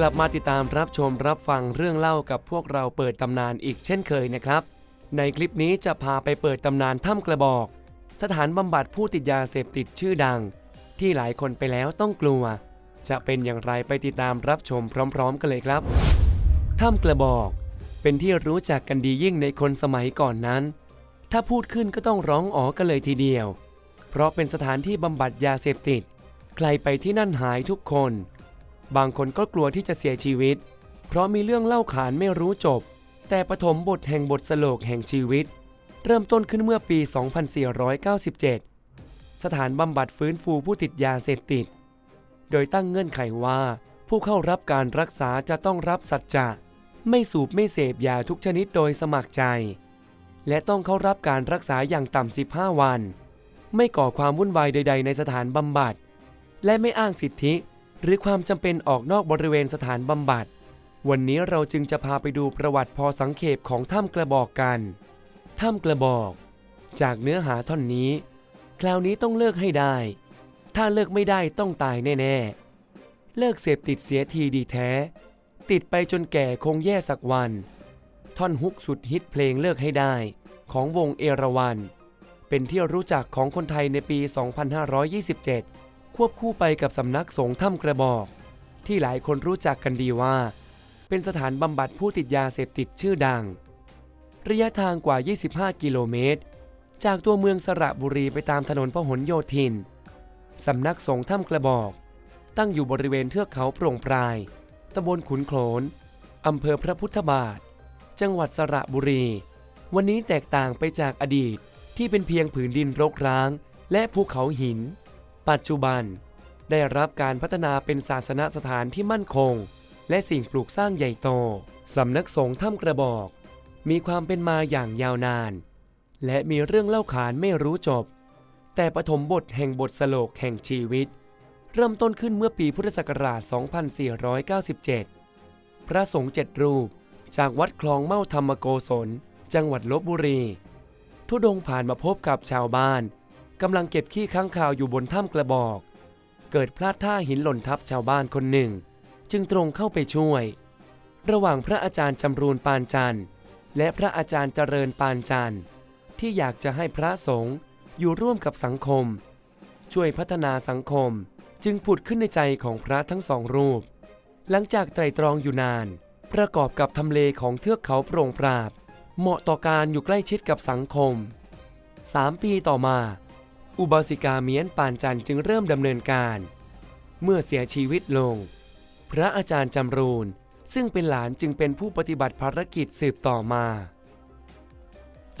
กลับมาติดตามรับชมรับฟังเรื่องเล่ากับพวกเราเปิดตำนานอีกเช่นเคยนะครับ ในคลิปนี้จะพาไปเปิดตำนานถ้ำกระบอก สถานบำบัดผู้ติดยาเสพติดชื่อดัง ที่หลายคนไปแล้วต้องกลัว จะเป็นอย่างไรไปติดตามรับชมพร้อม ๆ กันเลยครับ ถ้ำกระบอก เป็นที่รู้จักกันดียิ่งในคนสมัยก่อนนั้น ถ้าพูดขึ้นก็ต้องร้องอ๋อกันเลยทีเดียว เพราะเป็นสถานที่บำบัดยาเสพติด ใครไปที่นั่นหายทุกคน บางคนก็กลัวที่จะเสียชีวิต เพราะมีเรื่องเล่าขานไม่รู้จบ แต่ปฐมบทแห่งบทสโลกแห่งชีวิต เริ่มต้นขึ้นเมื่อปี 2497 สถานบำบัดฟื้นฟูผู้ติดยาเสพติด โดยตั้งเงื่อนไขว่าผู้เข้ารับการรักษาจะต้องรับสัจจะไม่สูบไม่เสพยาทุกชนิดโดยสมัครใจ และต้องเข้ารับการรักษาอย่างต่ำ 15 วัน ไม่ก่อความวุ่นวายใด ๆ ในสถานบำบัด และไม่อ้างสิทธิ หรือความจำเป็นออกนอกบริเวณสถานบำบัด วันนี้เราจึงจะพาไปดูประวัติพอสังเขปของถ้ำกระบอกกัน ถ้ำกระบอก จากเนื้อหาท่อนนี้ คราวนี้ต้องเลิกให้ได้ ถ้าเลิกไม่ได้ต้องตายแน่ๆ เลิกเสพติดเสียทีดีแท้ ติดไปจนแก่คงแย่สักวัน ท่อนฮุกสุดฮิตเพลงเลิกให้ได้ของวงเอราวันเป็นที่รู้จักของคนไทยในปี 2527 ควบคู่ไปกับสำนักสงฆ์ถ้ำกระบอก ที่หลายคนรู้จักกันดีว่า เป็นสถานบำบัดผู้ติดยาเสพติดชื่อดัง ระยะทางกว่า 25 กิโลเมตร จากตัวเมืองสระบุรีไปตามถนนพหลโยธินสำนักสงฆ์ถ้ำกระบอก ตั้งอยู่บริเวณเทือกเขาโปร่งปรายตำบลขุนโขลนอำเภอพระพุทธบาท จังหวัดสระบุรี วันนี้แตกต่างไปจากอดีตที่เป็นเพียงผืนดินรกร้าง และภูเขาหิน ปัจจุบัน ได้รับการพัฒนาเป็นศาสนสถานที่มั่นคง และสิ่งปลูกสร้างใหญ่โต สำนักสงฆ์ถ้ำกระบอก มีความเป็นมาอย่างยาวนาน และมีเรื่องเล่าขานไม่รู้จบ แต่ปฐมบทแห่งบทสโลกแห่งชีวิต เริ่มต้นขึ้นเมื่อปีพุทธศักราช 2497 พระสงฆ์เจ็ดรูป จากวัดคลองเม่าธรรมโกศล จังหวัดลบบุรี ทุดงผ่านมาพบกับชาวบ้าน กำลังเก็บขี้ค้างคาวอยู่บนถ้ำกระบอก เกิดพลาดท่าหินหล่นทับชาวบ้านคนหนึ่ง จึงตรงเข้าไปช่วย ระหว่างพระอาจารย์จำรูนปานจันทร์ และพระอาจารย์เจริญปานจันทร์ ที่อยากจะให้พระสงฆ์อยู่ร่วมกับสังคม ช่วยพัฒนาสังคมจึงผุดขึ้นในใจของพระทั้งสองรูป หลังจากไตรตรองอยู่นาน ประกอบกับทำเลของเทือกเขาโปร่งปราบ เหมาะต่อการอยู่ใกล้ชิดกับสังคม 3 ปีต่อมา อุบาสิกาเมียนปานจันจึงเริ่มดำเนินการ เมื่อเสียชีวิตลง พระอาจารย์จำรูนซึ่งเป็นหลานจึงเป็นผู้ปฏิบัติภารกิจสืบต่อมา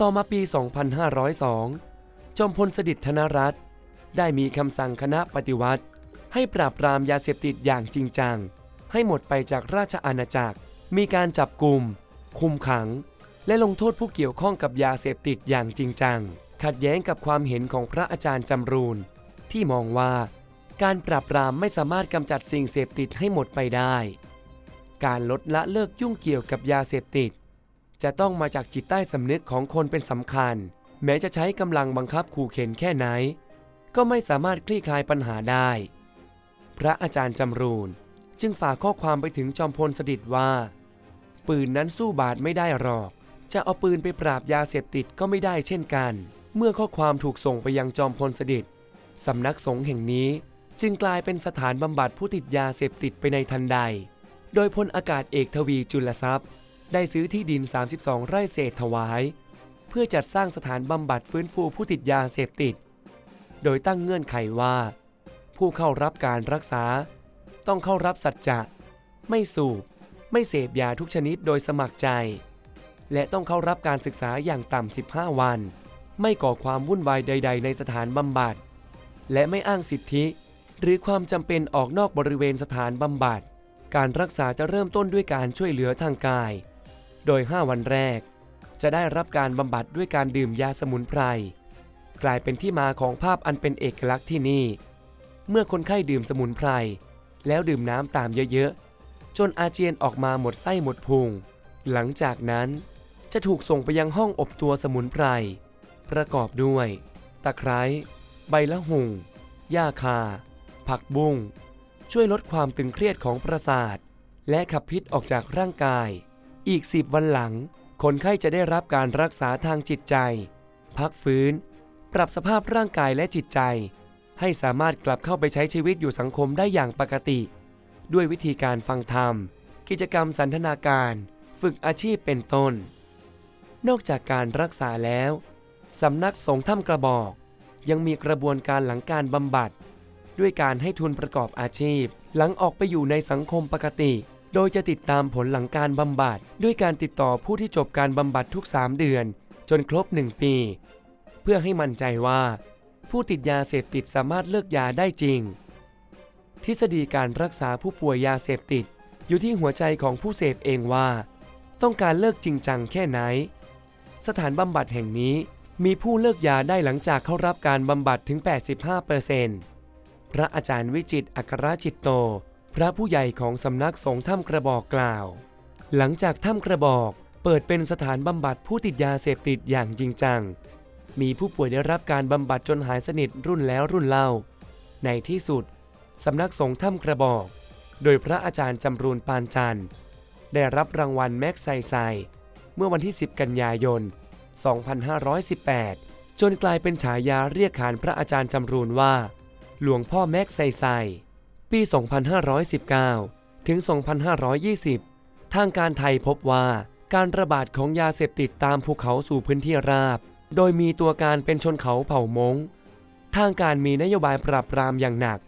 ต่อมาปี 2502 จอมพลสฤษดิ์ธนรัตน์ได้มีคำสั่งคณะปฏิวัติ ให้ปราบปรามยาเสพติดอย่างจริงจัง ให้หมดไปจากราชอาณาจักร มีการจับกลุ่ม คุมขัง และลงโทษผู้เกี่ยวข้องกับยาเสพติดอย่างจริงจัง ขัดแย้งกับความเห็นของพระอาจารย์จำรูน ที่มองว่า การปราบปรามไม่สามารถกำจัดสิ่งเสพติดให้หมดไปได้ การลดละเลิกยุ่งเกี่ยวกับยาเสพติด จะต้องมาจากจิตใต้สำนึกของคนเป็นสำคัญ แม้จะใช้กำลังบังคับขู่เข็นแค่ไหน ก็ไม่สามารถคลี่คลายปัญหาได้ พระอาจารย์จำรูนจึงฝากข้อความไปถึงจอมพลสฤษดิ์ว่า ปืนนั้นสู้บาดไม่ได้หรอก จะเอาปืนไปปราบยาเสพติดก็ไม่ได้เช่นกัน เมื่อข้อความถูกส่งไปยังจอมพลสฤษดิ์สำนักสงฆ์แห่งนี้จึงกลายเป็นสถานบำบัดผู้ติดยาเสพติดไปในทันใด โดยพลอากาศเอกทวีจุลทรัพย์ ได้ซื้อที่ดิน 32 ไร่เศษถวาย เพื่อจัดสร้างสถานบำบัดฟื้นฟูผู้ติดยาเสพติด โดยตั้งเงื่อนไขว่า ผู้เข้ารับการรักษา ต้องเข้ารับสัจจะ ไม่สูบ ไม่เสพยาทุกชนิดโดยสมัครใจ และต้องเข้ารับการศึกษาอย่างต่ำ 15 วัน ไม่ก่อความวุ่นวายใด ๆ ในสถานบำบัด และไม่อ้างสิทธิ หรือความจำเป็นออกนอกบริเวณสถานบำบัด การรักษาจะเริ่มต้นด้วยการช่วยเหลือทางกาย โดย 5 วันแรก จะได้รับการบำบัดด้วยการดื่มยาสมุนไพร กลายเป็นที่มาของภาพอันเป็นเอกลักษณ์ที่นี่ เมื่อคนไข้ดื่มสมุนไพร แล้วดื่มน้ำตามเยอะๆ จนอาเจียนออกมาหมดไส้หมดพุง หลังจากนั้นจะถูกส่งไปยังห้องอบตัวสมุนไพร ประกอบด้วย ตะไคร้ ใบละหุ่งหญ้าคา ผักบุ้ง ช่วยลดความตึงเครียดของประสาท และขับพิษออกจากร่างกาย อีก 10 วันหลัง คนไข้จะได้รับการรักษาทางจิตใจ พักฟื้น ปรับสภาพร่างกายและจิตใจ ให้สามารถกลับเข้าไปใช้ชีวิตอยู่สังคมได้อย่างปกติ ด้วยวิธีการฟังธรรม กิจกรรมสันทนาการ ฝึกอาชีพเป็นต้น นอกจากการรักษาแล้ว สำนักสงฆ์ถ้ำกระบอก ยังมีกระบวนการหลังการบำบัด ด้วยการให้ทุนประกอบอาชีพ หลังออกไปอยู่ในสังคมปกติ โดยจะติดตามผลหลังการบำบัด ด้วยการติดต่อผู้ที่จบการบำบัดทุก 3 เดือน จนครบ 1 ปี เพื่อให้มั่นใจว่า ผู้ติดยาเสพติดสามารถเลิกยาได้จริง ทฤษฎีการรักษาผู้ป่วยยาเสพติด อยู่ที่หัวใจของผู้เสพเองว่า ต้องการเลิกจริงจังแค่ไหน สถานบำบัดแห่งนี้ มีผู้เลิกยาได้หลังจากเข้ารับการบำบัดถึง 85%พระอาจารย์วิจิตอัครจิตโต พระผู้ใหญ่ของสำนักสงฆ์ถ้ำกระบอกกล่าว หลังจากถ้ำกระบอกเปิดเป็นสถานบำบัดผู้ติดยาเสพติดอย่างจริงจัง มีผู้ป่วยได้รับการบำบัดจนหายสนิทรุ่นแล้วรุ่นเล่า ในที่สุดสำนักสงฆ์ถ้ำกระบอก โดยพระอาจารย์จำรูนปานจันทร์ได้รับรางวัลแม็กไซไซ เมื่อวันที่ 10 กันยายน 2518 จนกลายเป็นฉายาเรียกขานพระอาจารย์จำรูนว่า หลวงพ่อแม็กไซไซ ปี 2519 ถึง 2520 ทางการไทยพบว่าการระบาดของยาเสพติดตามภูเขาสู่พื้นที่ราบ โดยมีตัวการเป็นชนเขาเผ่ามงทางการมีนโยบายปราบปรามอย่างหนัก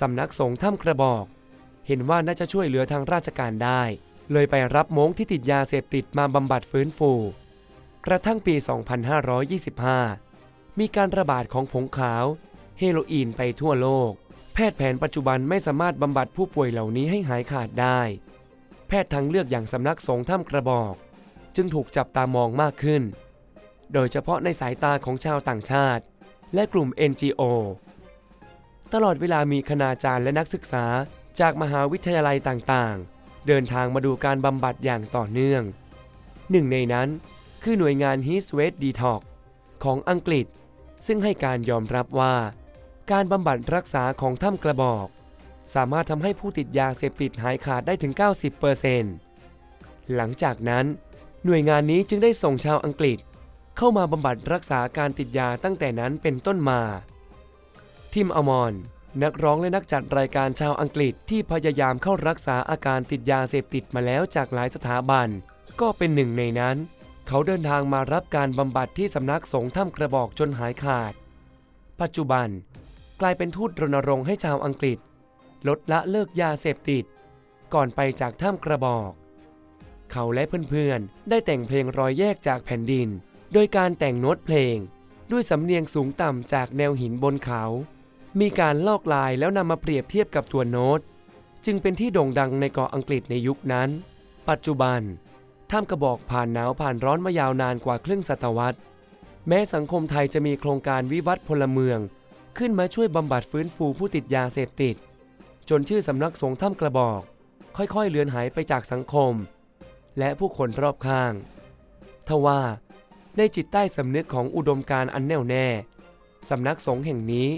สำนักสงฆ์ถ้ำกระบอก เห็นว่าน่าจะช่วยเหลือทางราชการได้ เลยไปรับมงที่ติดยาเสพติดมาบำบัดฟื้นฟู กระทั่งปี 2525 มีการระบาดของผงขาว เฮโรอีนไปทั่วโลก แพทย์แผนปัจจุบันไม่สามารถบำบัดผู้ป่วยเหล่านี้ให้หายขาดได้ แพทย์ทางเลือกอย่างสำนักสงฆ์ถ้ำกระบอก จึงถูกจับตามองมากขึ้น โดยเฉพาะในสายตาของชาวต่างชาติ และกลุ่ม NGO ตลอดเวลามีคณาจารย์และนักศึกษาจากมหาวิทยาลัยต่างๆ เดินทางมาดูการบำบัดอย่างต่อเนื่อง หนึ่งในนั้น คือหน่วยงาน Heat West Detox ของอังกฤษ ซึ่งให้การยอมรับว่า การบำบัดรักษาของถ้ำกระบอก สามารถทำให้ผู้ติดยาเสพติดหายขาดได้ถึง 90%หลังจากนั้น หน่วยงานนี้จึงได้ส่งชาวอังกฤษ เข้ามาบำบัดรักษาการติดยาตั้งแต่นั้นเป็นต้นมาทิมอมอนนักร้องและนักจัดรายการชาวอังกฤษที่พยายามเข้ารักษาอาการติดยาเสพติดมาแล้วจากหลายสถาบัน ก็เป็นหนึ่งในนั้น เขาเดินทางมารับการบำบัดที่สำนักสงฆ์ถ้ำกระบอกจนหายขาด ปัจจุบันกลายเป็นทูตรณรงค์ให้ชาวอังกฤษ ลดละเลิกยาเสพติด ก่อนไปจากถ้ำกระบอก เขาและเพื่อนๆ ได้แต่งเพลงรอยแยกจากแผ่นดิน โดยการแต่งโน้ตเพลง ด้วยสำเนียงสูงต่ำจากแนวหินบนเขา มีการลอกลายแล้วนำมาเปรียบเทียบกับตัวโน้ต จึงเป็นที่โด่งดังในเกาะอังกฤษในยุคนั้น ปัจจุบัน ท่ามกระบอกผ่านหนาวผ่านร้อนมายาวนานกว่าครึ่งศตวรรษ แม้สังคมไทยจะมีโครงการวิวัฒน์พลเมือง ขึ้นมาช่วยบำบัดฟื้นฟูผู้ติดยาเสพติด จนชื่อสำนักสงฆ์ถ้ำกระบอก ค่อยๆเลือนหายไปจากสังคม และผู้คนรอบข้าง ทว่าในจิตใต้สำนึกของอุดมการอันแน่วแน่สำนักสงฆ์แห่งนี้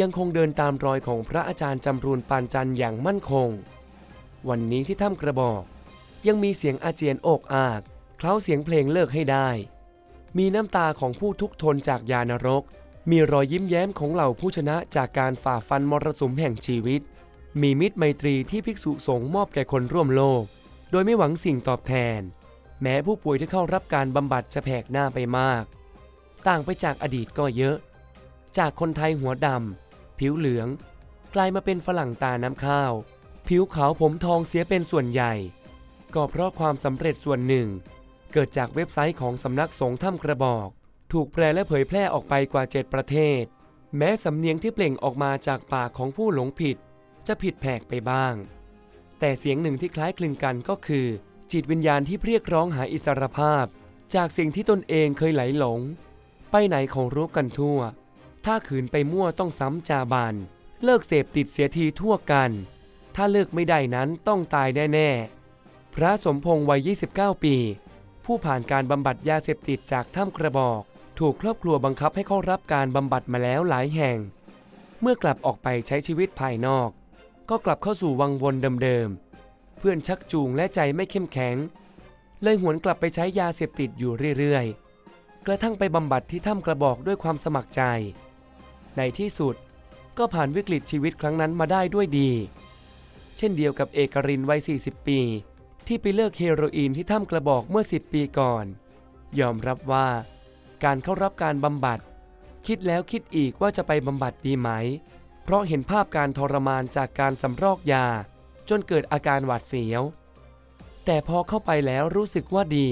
ยังคงเดินตามรอยของพระอาจารย์จำรูนปานจันทร์อย่างมั่นคง วันนี้ที่ถ้ำกระบอก ยังมีเสียงอาเจียนโอกอาก เคล้าเสียงเพลงเลิกให้ได้ มีน้ำตาของผู้ทุกทนจากยานรก มีรอยยิ้มแย้มของเหล่าผู้ชนะจากการฝ่าฟันมรสุมแห่งชีวิต มีมิตรไมตรีที่ภิกษุสงฆ์มอบแก่คนร่วมโลก โดยไม่หวังสิ่งตอบแทน แม้ผู้ป่วยที่เข้ารับการบำบัดจะแผกหน้าไปมาก ต่างไปจากอดีตก็เยอะ จากคนไทยหัวดำผิวเหลือง กลายมาเป็นฝรั่งตาน้ำข้าว ผิวขาวผมทองเสียเป็นส่วนใหญ่ ก็เพราะความสำเร็จส่วนหนึ่ง เกิดจากเว็บไซต์ของสำนักสงฆ์ถ้ำกระบอก ถูกแปลและเผยแพร่ออกไปกว่า 7 ประเทศ แม้สำเนียงที่เปล่งออกมาจากปากของผู้หลงผิด จะผิดแผกไปบ้าง แต่เสียงหนึ่งที่คล้ายคลึงกันก็คือ จิตวิญญาณที่เรียกร้องหาอิสรภาพ จากสิ่งที่ตนเองเคยไหลหลง ไปไหนของรู้กันทั่ว ถ้าขืนไปมั่วต้องซ้ำจาบานเลิกเสพติดเสียทีทั่วกัน ถ้าเลิกไม่ได้นั้นต้องตายแน่ๆ ระสมพงษ์วัย 29 ปี ผู้ผ่านการบำบัดยาเสพติดจากถ้ำกระบอก ถูกครอบครัวบังคับให้เข้ารับการบำบัดมาแล้วหลายแห่ง เมื่อกลับออกไปใช้ชีวิตภายนอก ก็กลับเข้าสู่วังวนเดิมๆ เพื่อนชักจูงและใจไม่เข้มแข็ง เลยหวนกลับไปใช้ยาเสพติดอยู่เรื่อยๆ กระทั่งไปบำบัดที่ถ้ำกระบอกด้วยความสมัครใจ ในที่สุดก็ผ่านวิกฤตชีวิตครั้งนั้นมาได้ด้วยดี เช่นเดียวกับเอกรินวัย 40 ปี ที่ไปเลิกเฮโรอีนที่ถ้ำกระบอกเมื่อ 10 ปีก่อน ยอมรับว่า การเข้ารับการบำบัด คิดแล้วคิดอีกว่าจะไปบำบัดดีไหม เพราะเห็นภาพการทรมานจากการสำรอกยา จนเกิดอาการหวาดเสียว แต่พอเข้าไปแล้วรู้สึกว่าดี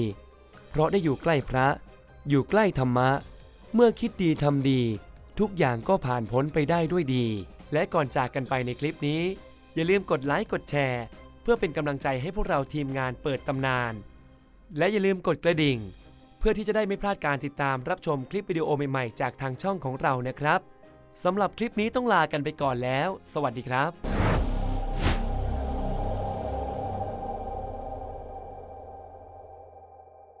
เพราะได้อยู่ใกล้พระ อยู่ใกล้ธรรมะ เมื่อคิดดีทำดี ทุกอย่างก็ผ่านพ้นไปได้ด้วยดี และก่อนจากกันไปในคลิปนี้ อย่าลืมกดไลค์กดแชร์ เพื่อเป็นกำลังใจให้พวกเราทีมงานเปิดตำนาน และอย่าลืมกดกระดิ่ง เพื่อที่จะได้ไม่พลาดการติดตามรับชมคลิปวิดีโอใหม่ๆ จากทางช่องของเรานะครับสำหรับคลิปนี้ต้องลากันไปก่อนแล้ว สวัสดีครับ